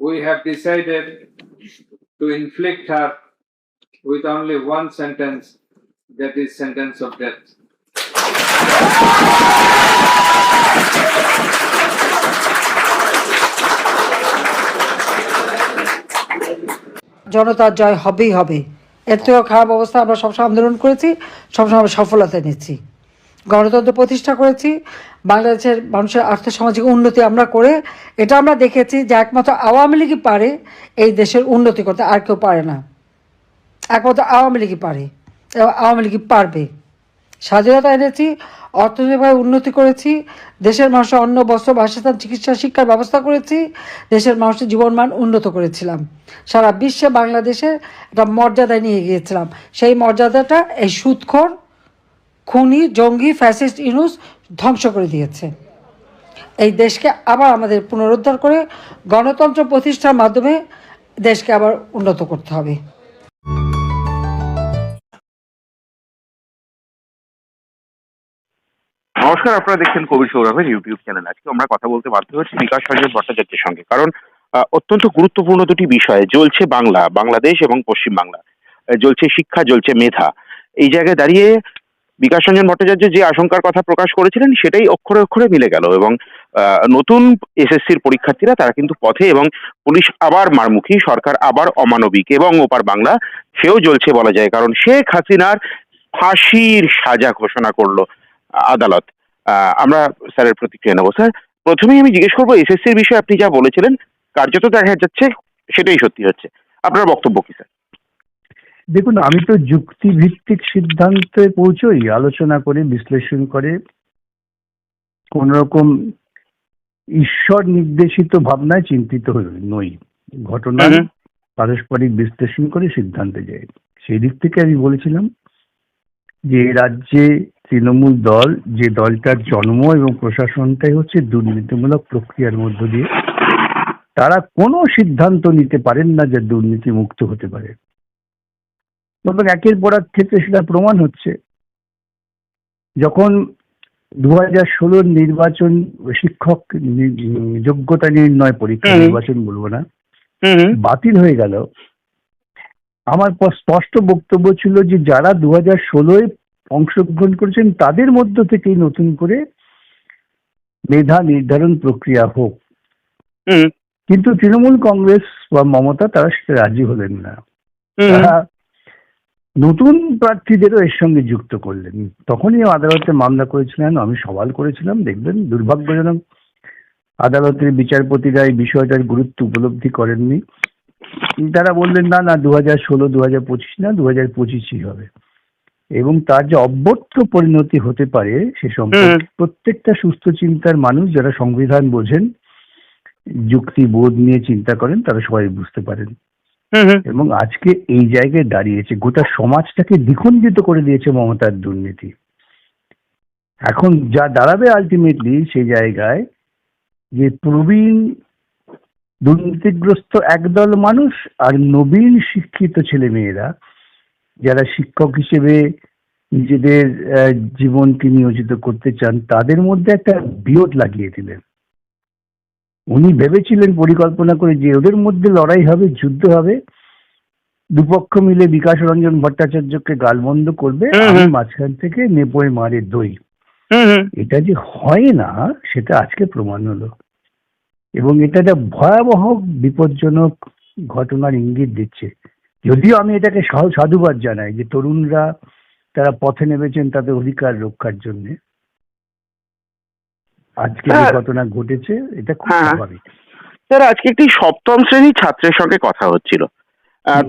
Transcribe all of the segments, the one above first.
we have decided to inflict her with only one sentence, that is sentence of death. জনতার জয় হবেই হবে এর থেকেও খারাপ অবস্থা আমরা সবসময় আন্দোলন করেছি সবসময় আমরা সফলতা নিচ্ছি গণতন্ত্র প্রতিষ্ঠা করেছি বাংলাদেশের মানুষের আর্থসামাজিক উন্নতি আমরা করে, এটা আমরা দেখেছি যে একমাত্র আওয়ামী লীগই পারে এই দেশের উন্নতি করতে, আর কেউ পারে না। একমাত্র আওয়ামী লীগই পারে আওয়ামী লীগই পারবে। স্বাধীনতা এনেছি অর্থনৈতিকভাবে উন্নতি করেছি, দেশের মানুষের অন্ন, বস্ত্র, বাসস্থান, চিকিৎসা, শিক্ষার ব্যবস্থা করেছি, দেশের মানুষের জীবনমান উন্নত করেছিলাম। সারা বিশ্বে বাংলাদেশের একটা মর্যাদায় নিয়ে গিয়েছিলাম। সেই মর্যাদাটা, এই সুদখোর খুনি, জঙ্গি, ফ্যাসিস্ট, ইনুস ধ্বংস করে দিয়েছে। এই দেশকে আবার আমাদের পুনরুদ্ধার করে গণতন্ত্র প্রতিষ্ঠার মাধ্যমে দেশকে আবার উন্নত করতে হবে। নমস্কার, আপনারা দেখছেন কবি সৌরভের ইউটিউব চ্যানেল আজকে আমরা কথা বলতে বাধ্য হচ্ছি বিকাশ রঞ্জন ভট্টাচার্যের সঙ্গে। কারণ অত্যন্ত গুরুত্বপূর্ণ দুটি বিষয়, জ্বলছে বাংলা, বাংলাদেশ এবং পশ্চিম বাংলা জ্বলছে শিক্ষা, জ্বলছে মেধা। এই জায়গায় দাঁড়িয়ে বিকাশ রঞ্জন ভট্টাচার্য যে আশঙ্কার কথা প্রকাশ করেছিলেন, সেটাই অক্ষরে অক্ষরে মিলে গেল এবং নতুন এসএসসির পরীক্ষার্থীরা তারা কিন্তু পথে এবং পুলিশ আবার মারমুখী, সরকার আবার অমানবিক এবং ওপার বাংলা সেও জ্বলছে বলা যায়, কারণ শেখ হাসিনার ফাঁসির সাজা ঘোষণা করল আদালত। আমরা স্যারের প্রতিক্রিয়া নেব। স্যার, প্রথমেই আমি জিজ্ঞেস করব, এসএসসির বিষয়ে আপনি যা বলেছিলেন, কার্যত দেখা যাচ্ছে সেটাই সত্যি হচ্ছে। আপনার বক্তব্য কি, স্যার? দেখুন আমি তো যুক্তিভিত্তিক সিদ্ধান্তে পৌঁছই আলোচনা করে বিশ্লেষণ করে। কোন রকম ঈশ্বর নির্দেশিত ভাবনায় চিন্তিত নই। ঘটনার হুম। পারস্পরিক বিশ্লেষণ করে সিদ্ধান্তে যাই। সেই দিক থেকে আমি বলেছিলাম যে রাজ্যে তৃণমূল দল যে দলটার জন্ম এবং প্রশাসনটাই হচ্ছে দুর্নীতিমূলক প্রক্রিয়ার মধ্য দিয়ে তারা কোনো সিদ্ধান্ত নিতে পারেন না যে দুর্নীতি মুক্ত হতে পারে। এবং একের পর এক ক্ষেত্রে সেটা প্রমাণ হচ্ছে। যখন দু হাজার ষোলোর নির্বাচন শিক্ষক যোগ্যতা নির্ণয় পরীক্ষা নির্বাচন বলব না বাতিল হয়ে গেল। আমার স্পষ্ট বক্তব্য ছিল যে যারা দু হাজার ষোলোয় অংশগ্রহণ করেছেন তাদের মধ্য থেকেই নতুন করে মেধা নির্ধারণ প্রক্রিয়া হোক। কিন্তু তৃণমূল কংগ্রেস বা মমতা তারা সেটা রাজি হলেন না। তারা নতুন প্রার্থীদেরও এর সঙ্গে যুক্ত করলেন। তখনই আদালতে মামলা করেছিলেন আমি সওয়াল করেছিলাম দেখবেন দুর্ভাগ্যজনক আদালতের বিচারপতিরা এই বিষয়টার গুরুত্ব উপলব্ধি করেননি। তারা বললেন না না দু হাজার ষোলো দু হাজার পঁচিশ না দু হাজার পঁচিশই হবে। এবং তার যে অব্যর্থ পরিণতি হতে পারে সে সম্পর্কে প্রত্যেকটা সুস্থ চিন্তার মানুষ যারা সংবিধান বোঝেন যুক্তি বোধ নিয়ে চিন্তা করেন তারা সবাই বুঝতে পারেন। এবং আজকে এই জায়গায় দাঁড়িয়েছে, গোটা সমাজটাকে দ্বিখণ্ডিত করে দিয়েছে মমতার দুর্নীতি। এখন যা দাঁড়াবে আলটিমেটলি সেই জায়গায় যে প্রবীণ দুর্নীতিগ্রস্ত একদল মানুষ আর নবীন শিক্ষিত ছেলে মেয়েরা যারা শিক্ষক হিসেবে নিজেদের জীবনকে নিয়োজিত করতে চান, তাদের মধ্যে একটা বিরোধ লাগিয়ে দিলেন। উনি ভেবেছিলেন পরিকল্পনা করে যে ওদের মধ্যে লড়াই হবে যুদ্ধ হবে। দুপক্ষ মিলে বিকাশ রঞ্জন ভট্টাচার্যকে গালবন্ধ করবে আমি মাঝখান থেকে নেপোয় মারে দই। এটা যে হয় না সেটা আজকে প্রমাণ হলো। এবং এটা একটা ভয়াবহ বিপজ্জনক ঘটনার ইঙ্গিত দিচ্ছে। যদিও আমি এটাকে সাধুবাদ জানাই যে তরুণরা তারা পথে নেমেছেন তাদের অধিকার রক্ষার জন্য। আজকে যে। ঘটনা ঘটেছে এটা খুব হ্যাঁ। স্বাভাবিক। স্যার আজকে একটি সপ্তম শ্রেণির ছাত্রের সঙ্গে কথা হচ্ছিল।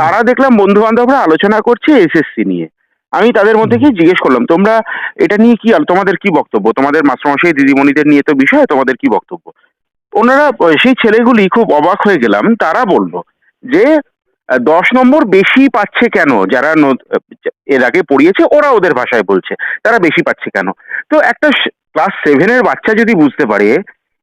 তারা দেখলাম বন্ধু বান্ধবরা আলোচনা করছে এসএসসি নিয়ে। আমি তাদের মধ্যে কি জিজ্ঞেস করলাম তোমরা এটা নিয়ে কি তোমাদের কি বক্তব্য? তোমাদের মাস্টারমশাই দিদিমণিদের নিয়ে তো বিষয় তোমাদের কি বক্তব্য? ওনারা সেই ছেলেগুলি খুব অবাক হয়ে গেলাম। তারা বলল যে দশ নম্বর বেশি পাচ্ছে কেন? যারা এর আগে পড়িয়েছে ওরা ওদের ভাষায় বলছে তারা বেশি পাচ্ছে কেন? তো একটা ক্লাস সেভেনের বাচ্চা যদি বুঝতে পারে,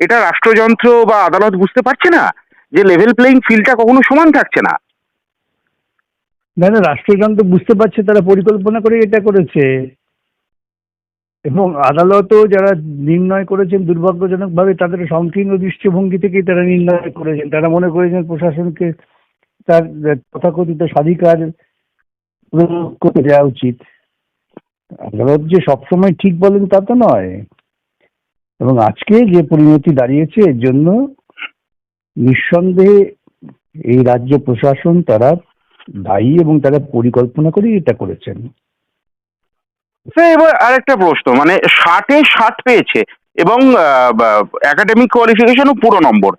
এটা রাষ্ট্রযন্ত্র বা আদালত বুঝতে পারছে না যে লেভেল প্লেইং ফিল্ডটা কখনো সমান থাকছে না। না না, রাষ্ট্রযন্ত্র বুঝতে পারছে, তারা পরিকল্পনা করে এটা করেছে। এবং আদালতও যারা নির্ণয় করেছেন দুর্ভাগ্যজনকভাবে, তাদের সংকীর্ণ দৃষ্টিভঙ্গি থেকেই তারা নির্ণয় করেছেন। তারা মনে করেছেন প্রশাসনকে তার তথাকথিত স্বাধিকার করতে দেওয়া উচিত। আদালত যে সবসময় ঠিক বলেন তা তো নয়। এবং আজকে যে পরিণতি দাঁড়িয়েছে এর জন্য নিঃসন্দেহে এই রাজ্য প্রশাসন তারা দায়ী এবং তারা পরিকল্পনা করে এটা করেছেন। স্যার, এবার আরেকটা প্রশ্ন মানে ষাটে ষাট পেয়েছে এবং একাডেমিক কোয়ালিফিকেশনও পুরো নম্বর।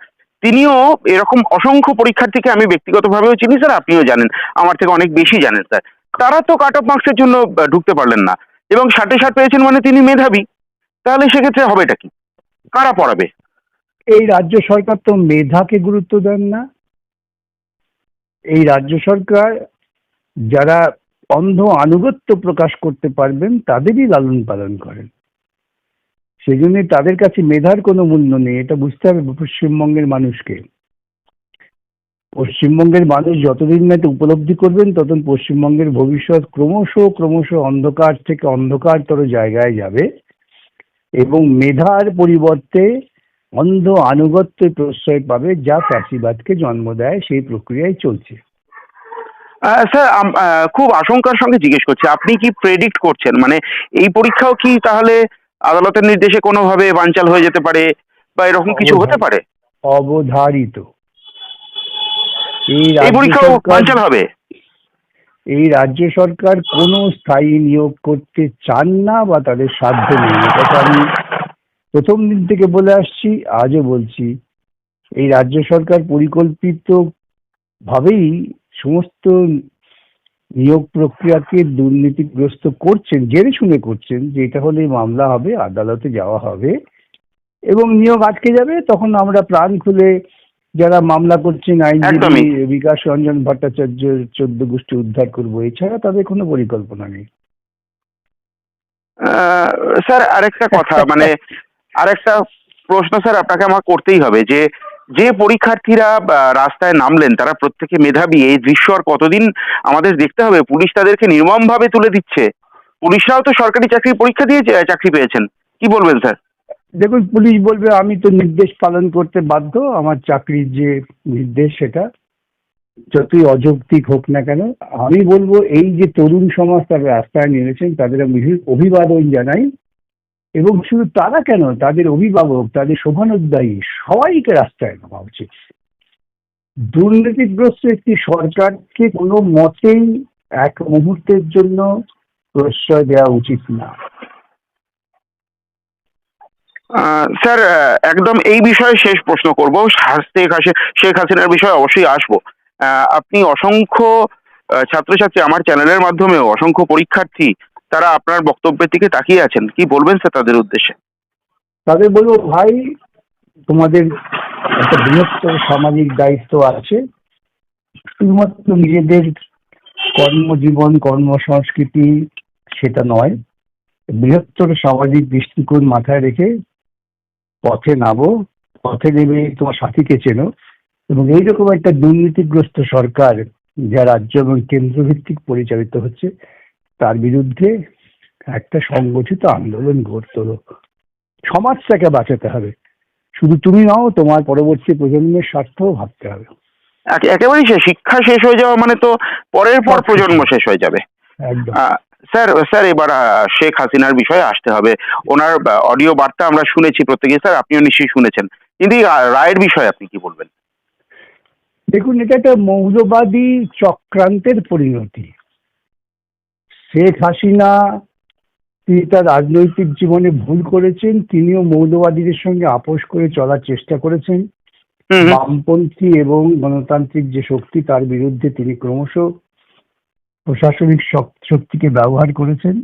তিনিও এরকম অসংখ্য পরীক্ষার্থীকে আমি ব্যক্তিগতভাবেও চিনি, স্যার, আপনিও জানেন, আমার থেকে অনেক বেশি জানেন, স্যার। তারা তো কাট অফ মার্কসের জন্য ঢুকতে পারলেন না। এবং ষাটে ষাট পেয়েছেন মানে তিনি মেধাবী। তাহলে সেক্ষেত্রে হবেটা কি? কারা পড়াবে? এই রাজ্য সরকার তো মেধাকে গুরুত্ব দেন না। এই রাজ্য সরকার যারা অন্ধ আনুগত্য প্রকাশ করতে পারবেন, তাদেরই লালন পালন করেন। সেই জন্য তাদের কাছে মেধার কোনো মূল্য নেই, এটা বুঝতে হবে পশ্চিমবঙ্গের মানুষকে। পশ্চিমবঙ্গের মানুষ যতদিন না এটা উপলব্ধি করবেন, ততদিন পশ্চিমবঙ্গের ভবিষ্যৎ ক্রমশ ক্রমশ অন্ধকার থেকে অন্ধকারতর জায়গায় যাবে। এবং মেধার পরিবর্তে অন্ধ আনুগত্য প্রশ্রয় পাবে যা ফ্যাসিবাদকে জন্ম দেয় সেই প্রক্রিয়ায় চলছে। স্যার খুব আশঙ্কার সঙ্গে জিজ্ঞেস করছি আপনি কি প্রেডিক্ট করছেন? মানে এই পরীক্ষাও কি তাহলে আদালতের নির্দেশে কোনোভাবে বানচাল হয়ে যেতে পারে বা এরকম কিছু হতে পারে? অবধারিত। এই পরীক্ষাও বানচাল হবে? এই রাজ্য সরকার কোনো স্থায়ী নিয়োগ করতে চান না বা তাদের সাধ্য নেই। এটা আমি প্রথম দিন থেকে বলে আসছি, আজও বলছি। এই রাজ্য সরকার পরিকল্পিত ভাবেই সমস্ত নিয়োগ প্রক্রিয়াকে দুর্নীতিগ্রস্ত করছেন, জেনে শুনে করছেন যে এটা হলে মামলা হবে, আদালতে যাওয়া হবে এবং নিয়োগ আটকে যাবে, তখন আমরা প্রাণ খুলে যারা মামলা করছেন আইনজীবী। বিকাশ রঞ্জন ভট্টাচার্য চোদ্দ গোষ্ঠী উদ্ধার করব এছাড়া তাদের কোনো পরিকল্পনা নেই। স্যার আরেকটা কথা মানে আরেকটা প্রশ্ন স্যার আপনাকে আমার করতেই হবে যে যে পরীক্ষার্থীরা রাস্তায় নামলেন তারা প্রত্যেকে মেধাবী এই দৃশ্য আর কতদিন আমাদের দেখতে হবে? পুলিশ তাদেরকে নির্মমভাবে তুলে দিচ্ছে। পুলিশরাও তো সরকারি চাকরি পরীক্ষা দিয়ে চাকরি পেয়েছেন। কি বলবেন স্যার? দেখুন, পুলিশ বলবে, আমি তো নির্দেশ পালন করতে বাধ্য, আমার চাকরির যে নির্দেশ সেটা যতই অযৌক্তিক হোক না কেন, আমি বলব, এই যে তরুণ সমাজ তারা রাস্তায় নেমেছেন, তাদের আমি অভিবাদন জানাই এবং শুধু তারা কেন, তাদের অভিভাবক, তাদের শোভানোদ্দায়ী সবাইকে রাস্তায় নামা উচিত। দুর্নীতিগ্রস্ত একটি সরকারকে কোনো মতেই এক মুহূর্তের জন্য প্রশ্রয় দেওয়া উচিত না। স্যার একদম এই বিষয়ে শেষ প্রশ্ন করব। শেখ শেখ হাসিনার বিষয়ে অবশ্যই আসব। আপনি অসংখ্য ছাত্রছাত্রী আমার চ্যানেলের মাধ্যমেও অসংখ্য পরীক্ষার্থী, তারা আপনার বক্তব্যের দিকে তাকিয়ে আছেন। কি বলবেন স্যার তাদের উদ্দেশ্যে? তাদের বলব, ভাই, তোমাদের একটা বৃহত্তর সামাজিক দায়িত্ব আছে। শুধুমাত্র নিজেদের কর্মজীবন, কর্মসংস্কৃতি, সেটা নয়, বৃহত্তর সামাজিক দৃষ্টিকোণ মাথায় রেখে পথে নামো পথে নেমে তোমার সাথীকে চেনো এবং এইরকম একটা দুর্নীতিগ্রস্ত সরকার যা রাজ্য এবং কেন্দ্রভিত্তিক পরিচালিত হচ্ছে তার বিরুদ্ধে একটা সংগঠিত আন্দোলন গড়ে তোলো। সমাজটাকে বাঁচাতে হবে। শুধু তুমি নাও তোমার পরবর্তী প্রজন্মের স্বার্থও ভাবতে হবে। একে- একেবারেই শিক্ষা শেষ হয়ে যাওয়া মানে তো পরের পর প্রজন্ম শেষ হয়ে যাবে। একদম। স্যার স্যার এবার শেখ হাসিনার বিষয়ে আসতে হবে। ওনার অডিও বার্তা আমরা শুনেছি প্রত্যেকে স্যার আপনিও নিশ্চয়ই শুনেছেন। কিন্তু রায়ের বিষয়ে আপনি কি বলবেন? দেখুন এটা একটা মৌলবাদী চক্রান্তের পরিণতি। শেখ হাসিনা তিনি তার রাজনৈতিক জীবনে ভুল করেছেন তিনিও মৌলবাদীদের সঙ্গে আপোষ করে চলার চেষ্টা করেছেন। বামপন্থী এবং গণতান্ত্রিক যে শক্তি তার বিরুদ্ধে তিনি ক্রমশ প্রশাসনিক শক্তিকে ব্যবহার করেছেন।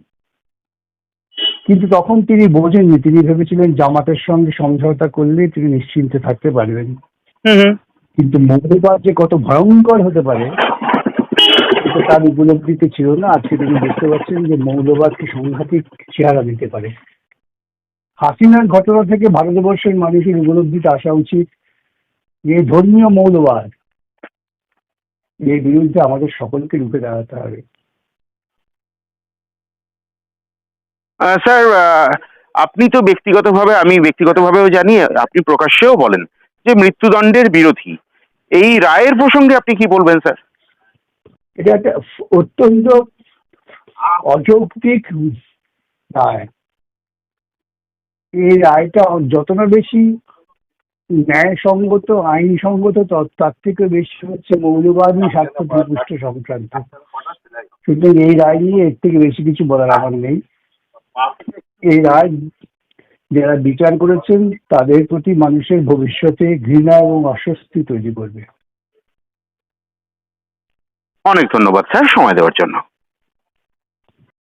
কিন্তু তখন তিনি বোঝেননি। তিনি ভেবেছিলেন জামাতের সঙ্গে সমঝোতা করলে তিনি নিশ্চিন্তে থাকতে পারবেন। কিন্তু মৌলবাদ যে কত ভয়ঙ্কর হতে পারে তার উপলব্ধিতে ছিল না। আজকে তিনি বুঝতে পারছেন যে মৌলবাদ কি সাংঘাতিক চেহারা দিতে পারে। হাসিনার ঘটনা থেকে ভারতবর্ষের মানুষের উপলব্ধিতে আসা উচিত যে ধর্মীয় মৌলবাদ এর বিরুদ্ধে আমাদের সকলকে রুখে দাঁড়াতে হবে। স্যার আপনি তো ব্যক্তিগতভাবে আমি ব্যক্তিগতভাবেও জানি আপনি প্রকাশ্যেও বলেন যে মৃত্যুদণ্ডের বিরোধী। এই রায়ের প্রসঙ্গে আপনি কি বলবেন স্যার? এটা একটা অত্যন্ত অযৌক্তিক রায়। এই রায়টা যত না বেশি ন্যায়সঙ্গত আইনসঙ্গত তার থেকে বেশি হচ্ছে মৌলবাদী স্বার্থ প্রতিষ্ঠ সংক্রান্ত। সুতরাং এই রায় নিয়ে এর থেকে বেশি কিছু বলার আমার নেই। এই রায় যারা বিচার করেছেন তাদের প্রতি মানুষের ভবিষ্যতে ঘৃণা এবং অস্বস্তি তৈরি করবে। অনেক ধন্যবাদ স্যার। সময় দেওয়ার জন্য।